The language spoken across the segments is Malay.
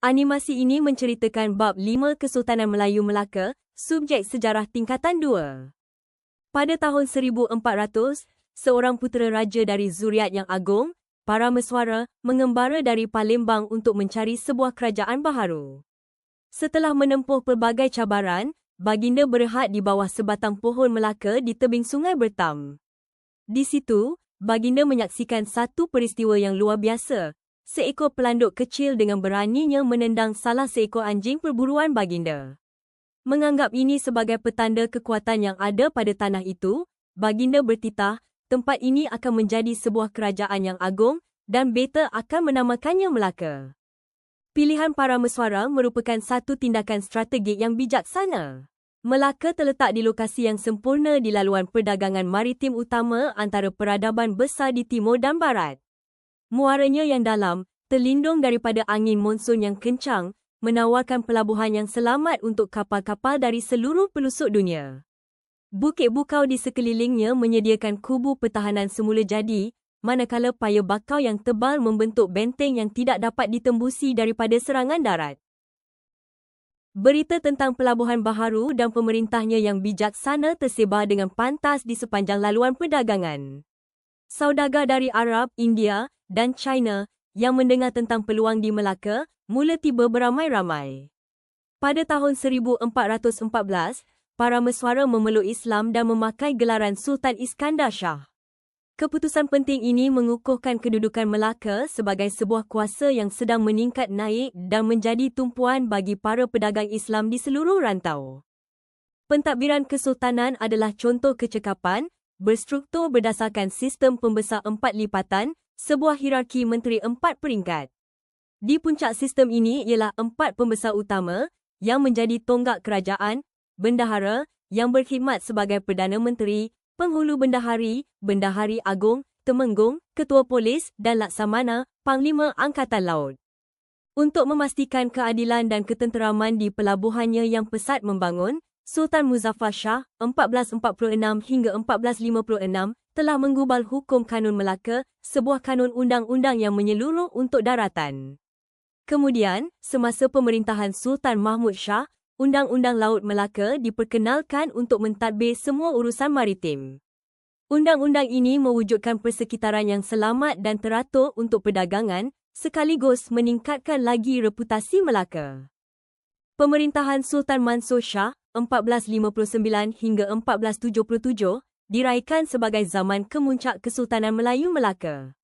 Animasi ini menceritakan bab lima Kesultanan Melayu Melaka, subjek sejarah tingkatan dua. Pada tahun 1400, seorang putera raja dari Zuriat yang agung, para meswara, mengembara dari Palembang untuk mencari sebuah kerajaan baharu. Setelah menempuh pelbagai cabaran, baginda berehat di bawah sebatang pohon Melaka di tebing sungai Bertam. Di situ, baginda menyaksikan satu peristiwa yang luar biasa. Seekor pelanduk kecil dengan beraninya menendang salah seekor anjing perburuan baginda. Menganggap ini sebagai petanda kekuatan yang ada pada tanah itu, baginda bertitah, tempat ini akan menjadi sebuah kerajaan yang agung dan beta akan menamakannya Melaka. Pilihan para meswara merupakan satu tindakan strategik yang bijaksana. Melaka terletak di lokasi yang sempurna di laluan perdagangan maritim utama antara peradaban besar di timur dan barat. Muaranya yang dalam, terlindung daripada angin monsun yang kencang, menawarkan pelabuhan yang selamat untuk kapal-kapal dari seluruh pelosok dunia. Bukit bukau di sekelilingnya menyediakan kubu pertahanan semula jadi, manakala paya bakau yang tebal membentuk benteng yang tidak dapat ditembusi daripada serangan darat. Berita tentang pelabuhan baharu dan pemerintahnya yang bijaksana tersebar dengan pantas di sepanjang laluan perdagangan. Saudagar dari Arab, India dan China yang mendengar tentang peluang di Melaka mula tiba beramai-ramai. Pada tahun 1414, para meswara memeluk Islam dan memakai gelaran Sultan Iskandar Shah. Keputusan penting ini mengukuhkan kedudukan Melaka sebagai sebuah kuasa yang sedang meningkat naik dan menjadi tumpuan bagi para pedagang Islam di seluruh rantau. Pentadbiran kesultanan adalah contoh kecekapan, berstruktur berdasarkan sistem pembesar empat lipatan, sebuah hierarki menteri empat peringkat. Di puncak sistem ini ialah empat pembesar utama yang menjadi tonggak kerajaan, bendahara yang berkhidmat sebagai Perdana Menteri, Penghulu Bendahari, Bendahari Agung, Temenggung, Ketua Polis dan Laksamana, Panglima Angkatan Laut. Untuk memastikan keadilan dan ketenteraman di pelabuhannya yang pesat membangun, Sultan Muzaffar Shah 1446 hingga 1456 telah menggubal Hukum Kanun Melaka, sebuah kanun undang-undang yang menyeluruh untuk daratan. Kemudian, semasa pemerintahan Sultan Mahmud Shah, Undang-Undang Laut Melaka diperkenalkan untuk mentadbir semua urusan maritim. Undang-undang ini mewujudkan persekitaran yang selamat dan teratur untuk perdagangan sekaligus meningkatkan lagi reputasi Melaka. Pemerintahan Sultan Mansur Shah 1459 hingga 1477 diraikan sebagai zaman kemuncak Kesultanan Melayu Melaka.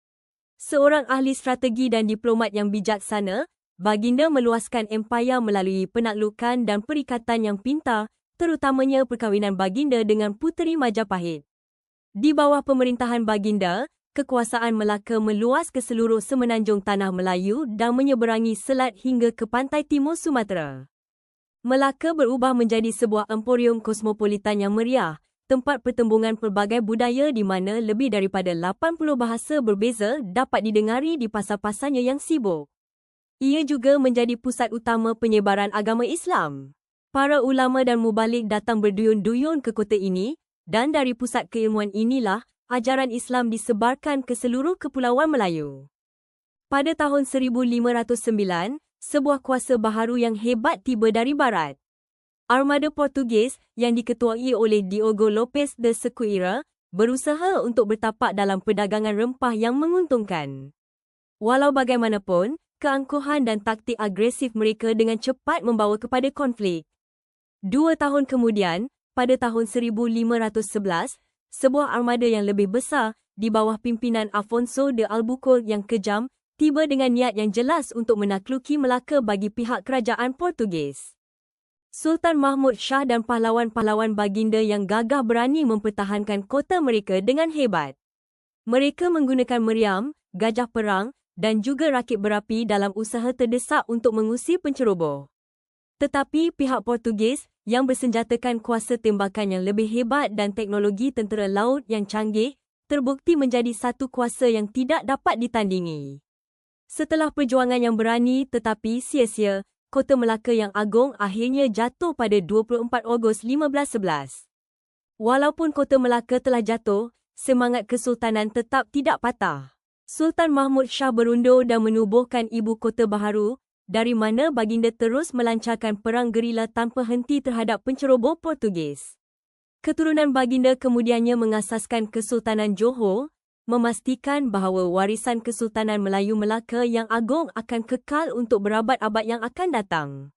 Seorang ahli strategi dan diplomat yang bijaksana, baginda meluaskan empayar melalui penaklukan dan perikatan yang pintar, terutamanya perkahwinan baginda dengan Puteri Majapahit. Di bawah pemerintahan baginda, kekuasaan Melaka meluas ke seluruh semenanjung tanah Melayu dan menyeberangi selat hingga ke pantai timur Sumatera. Melaka berubah menjadi sebuah emporium kosmopolitan yang meriah, tempat pertembungan pelbagai budaya di mana lebih daripada 80 bahasa berbeza dapat didengari di pasar-pasarnya yang sibuk. Ia juga menjadi pusat utama penyebaran agama Islam. Para ulama dan mubalik datang berduyun-duyun ke kota ini dan dari pusat keilmuan inilah ajaran Islam disebarkan ke seluruh kepulauan Melayu. Pada tahun 1509, sebuah kuasa baharu yang hebat tiba dari barat. Armada Portugis yang diketuai oleh Diogo Lopes de Sequeira berusaha untuk bertapak dalam perdagangan rempah yang menguntungkan. Walau bagaimanapun, keangkuhan dan taktik agresif mereka dengan cepat membawa kepada konflik. Dua tahun kemudian, pada tahun 1511, sebuah armada yang lebih besar di bawah pimpinan Afonso de Albuquerque yang kejam tiba dengan niat yang jelas untuk menakluki Melaka bagi pihak kerajaan Portugis. Sultan Mahmud Shah dan pahlawan-pahlawan baginda yang gagah berani mempertahankan kota mereka dengan hebat. Mereka menggunakan meriam, gajah perang dan juga rakit berapi dalam usaha terdesak untuk mengusir penceroboh. Tetapi pihak Portugis yang bersenjatakan kuasa tembakan yang lebih hebat dan teknologi tentera laut yang canggih terbukti menjadi satu kuasa yang tidak dapat ditandingi. Setelah perjuangan yang berani tetapi sia-sia, Kota Melaka yang agung akhirnya jatuh pada 24 Ogos 1511. Walaupun Kota Melaka telah jatuh, semangat kesultanan tetap tidak patah. Sultan Mahmud Shah berundur dan menubuhkan ibu kota baharu, dari mana baginda terus melancarkan perang gerila tanpa henti terhadap penceroboh Portugis. Keturunan baginda kemudiannya mengasaskan Kesultanan Johor, memastikan bahawa warisan Kesultanan Melayu Melaka yang agung akan kekal untuk berabad-abad yang akan datang.